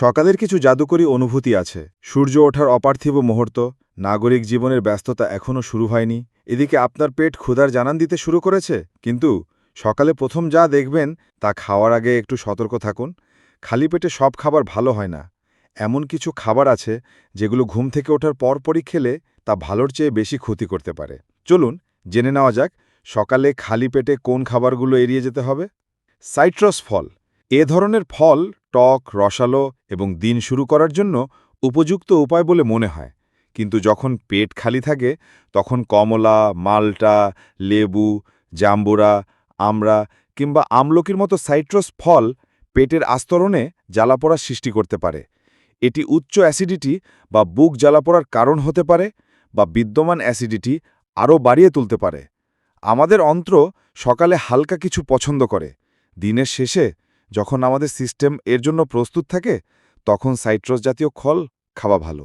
সকালের কিছু জাদুকরী অনুভূতি আছে। সূর্য ওঠার অপার্থিব মুহূর্ত, নাগরিক জীবনের ব্যস্ততা এখনও শুরু হয়নি। এদিকে আপনার পেট ক্ষুধার জানান দিতে শুরু করেছে, কিন্তু সকালে প্রথম যা দেখবেন তা খাওয়ার আগে একটু সতর্ক থাকুন। খালি পেটে সব খাবার ভালো হয় না। এমন কিছু খাবার আছে যেগুলো ঘুম থেকে ওঠার পরপরই খেলে তা ভালোর চেয়ে বেশি ক্ষতি করতে পারে। চলুন, জেনে নেওয়া যাক সকালে খালি পেটে কোন খাবারগুলো এড়িয়ে যেতে হবে। সাইট্রাস ফল। এ ধরনের ফল টক, রসালো এবং দিন শুরু করার জন্য উপযুক্ত উপায় বলে মনে হয়। কিন্তু যখন পেট খালি থাকে, তখন কমলা, মালটা, লেবু, জাম্বুরা, আমড়া কিংবা আমলকির মতো সাইট্রাস ফল পেটের আস্তরণে জ্বালাপোড়ার সৃষ্টি করতে পারে। এটি উচ্চ অ্যাসিডিটি বা বুক জ্বালাপোড়ার কারণ হতে পারে বা বিদ্যমান অ্যাসিডিটি আরও বাড়িয়ে তুলতে পারে। আমাদের অন্ত্র সকালে হালকা কিছু পছন্দ করে। দিনের শেষে যখন আমাদের সিস্টেম এর জন্য প্রস্তুত থাকে তখন সাইট্রাস জাতীয় খল খাওয়া ভালো।